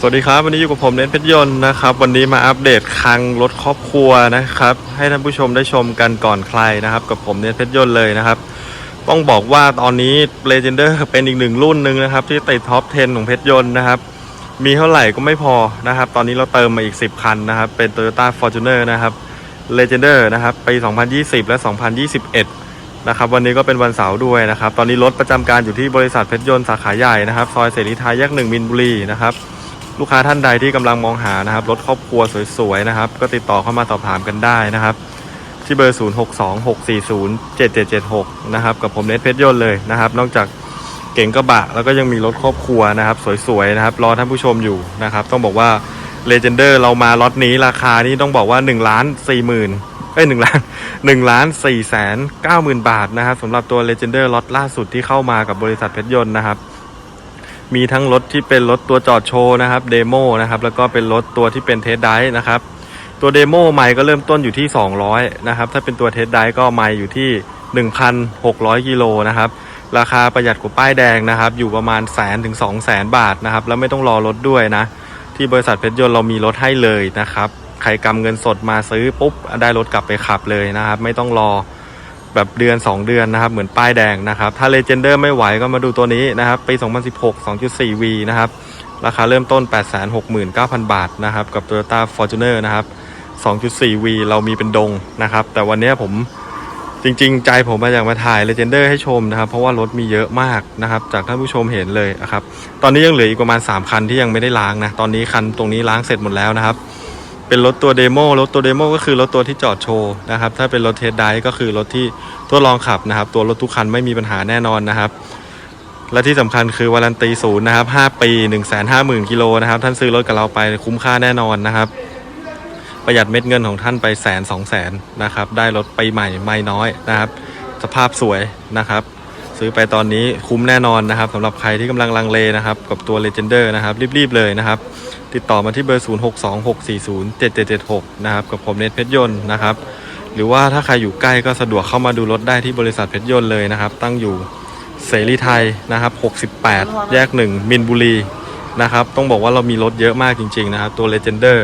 สวัสดีครับ วันนี้อยู่กับผมเน้นเพชรยนต์นะครับ วันนี้มาอัปเดตคลังรถครอบครัวนะครับ ให้ท่านผู้ชมได้ชมกันก่อนใครนะครับ กับผมเน้นเพชรยนต์เลยนะครับ ต้องบอกว่าตอนนี้ Legender เป็นอีกหนึ่งรุ่นหนึ่งนะครับ ที่ติดท็อป 10 ของเพชรยนต์นะครับ มีเท่าไหร่ก็ไม่พอนะครับ ตอนนี้เราเติมมาอีก 10 คันนะครับ เป็น Toyota Fortuner นะครับ Legender นะครับปี 2020 และ 2021 นะครับ วันนี้ก็เป็นวันเสาร์ด้วยนะครับ ตอนนี้รถประจำการอยู่ที่บริษัทเพชรยนต์สาขาใหญ่นะครับ ซอยเสรีไทยแยกหนึ่งมินบุรีนะครับ ลูกค้าท่านใดที่กำลังมองหานะครับรถครอบครัวสวยๆนะครับ ก็ติดต่อเข้ามาสอบถามกันได้นะครับ ที่เบอร์ 0626407776 นะครับ กับผมเนทเพชรยนต์เลยนะครับ นอกจากเก่งกระบะแล้วก็ยังมีรถครอบครัวนะครับ สวยๆนะครับ รอท่านผู้ชมอยู่นะครับ ต้องบอกว่า Legender เรามาล็อตนี้ราคานี่ต้องบอกว่า1ล้าน4หมื่นเอ้ย1ล้าน1ล้าน4แสน9หมื่นบาทนะครับสำหรับตัว Legender ล็อตล่าสุดที่เข้ามากับบริษัทเพชรยนต์นะครับ มีทั้งรถที่เป็นรถตัวจอดโชว์นะครับเดโมนะครับแล้วก็เป็นรถตัวที่เป็นเทสไดร์นะครับตัวเดโมไมล์ก็เริ่มต้นอยู่ที่ 200นะครับถ้าเป็นตัวเทสไดร์ก็ไมล์อยู่ที่ 1,600กิโลนะครับราคาประหยัดกว่าป้ายแดงนะครับ อยู่ประมาณแสนถึง2 0 0แสนบาทนะครับ แล้วไม่ต้องรอรถด้วยนะ ที่บริษัทเพชรยนต์เรามีรถให้เลยนะครับ ใครกำเงินสดมาซื้อปุ๊บได้รถกลับไปขับเลยนะครับ ไม่ต้องรอ แบบเดือน 2 เดือนนะครับ เหมือนป้ายแดงนะครับ ถ้า Legender ไม่ไหวก็มาดูตัวนี้นะครับปี 2016 2.4V นะครับ ราคาเริ่มต้น 869,000 บาทนะครับ กับ Toyota Fortuner นะครับ 2.4V เรามีเป็นดงนะครับ แต่วันนี้ผมจริงๆ ใจผมมาอยากมาถ่าย Legender ให้ชมนะครับ เพราะว่ารถมีเยอะมากนะครับ จากท่านผู้ชมเห็นเลยนะครับ ตอนนี้ยังเหลืออีกประมาณ 3 คันที่ยังไม่ได้ล้างนะ ตอนนี้คันตรงนี้ล้างเสร็จหมดแล้วนะครับ เป็นรถตัวเดโมรถตัวเดโมก็คือรถตัวที่จอดโชว์นะครับ ถ้าเป็นรถเทสไดก็คือรถที่ทดลองขับนะครับ ตัวรถทุกคันไม่มีปัญหาแน่นอนนะครับ และที่สำคัญคือวารันตีศูนย์นะครับ5ปี1 5 0 0 0 0กิโลนะครับท่านซื้อรถกับเราไปคุ้มค่าแน่นอนนะครับ ประหยัดเม็ดเงินของท่านไปแสนสองแสนนะครับ ได้รถไปใหม่ไม่น้อยนะครับ สภาพสวยนะครับ ซื้อไปตอนนี้คุ้มแน่นอนนะครับสำหรับใครที่กำลังลังเลนะครับ กับตัว Legender นะครับ รีบ ๆ เลยนะครับ ติดต่อมาที่เบอร์ 0626407776 นะครับ กับผมเนทเพชรยนต์นะครับ หรือว่าถ้าใครอยู่ใกล้ก็สะดวกเข้ามาดูรถได้ที่บริษัทเพชรยนต์เลยนะครับ ตั้งอยู่เสรีไทยนะครับ 68 แยก 1 มินบุรีนะครับ ต้องบอกว่าเรามีรถเยอะมากจริง ๆ นะครับ ตัว Legender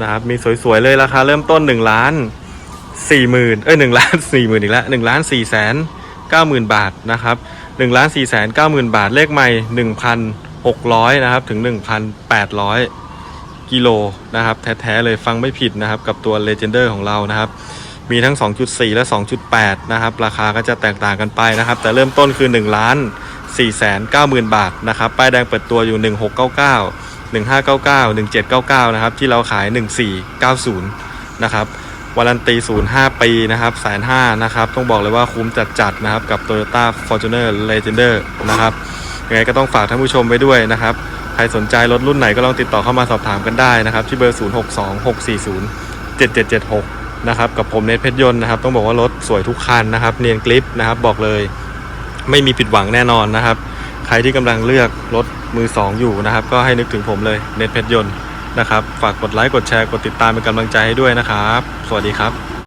นะครับ มีสวย ๆ เลยราคาเริ่มต้น 1 ล้าน4หมื่นเอ้ย1ล้าน4หมื่นอีกแล้ว1ล้าน4แสน 9หมื่นบาทนะครับ1ล้าน4แสน9หมื่นบาท เลขใหม่ 1,600 นะครับ ถึง 1,800 กิโลนะครับ แท้ ๆ เลยฟังไม่ผิดนะครับ กับตัว Legender ของเรานะครับ มีทั้ง 2.4 และ 2.8 นะครับ ราคาก็จะแตกต่างกันไปนะครับ แต่เริ่มต้นคือ 1 ล้าน4แสน9หมื่นบาทนะครับ ป้ายแดงเปิดตัวอยู่ 1699 1599 1799 นะครับ ที่เราขาย 1490 นะครับ วารันตีศูนย์5ปีนะครับแสนห้านะครับ ต้องบอกเลยว่าคุ้มจัดๆนะครับ กับ Toyota Fortuner Legender นะครับยังไงก็ต้องฝากท่านผู้ชมไว้ด้วยนะครับ ใครสนใจรถรุ่นไหนก็ลองติดต่อเข้ามาสอบถามกันได้นะครับ ที่เบอร์ 0626407776 นะครับ กับผมเนทเพชรยนต์นะครับ ต้องบอกว่ารถสวยทุกคันนะครับ เนียนกริปนะครับ บอกเลยไม่มีผิดหวังแน่นอนนะครับ ใครที่กำลังเลือกรถมือ 2 อยู่นะครับ ก็ให้นึกถึงผมเลยเนทเพชรยนต์ นะครับ ฝากกดไลค์ กดแชร์ กดติดตามเป็นกำลังใจให้ด้วยนะครับ สวัสดีครับ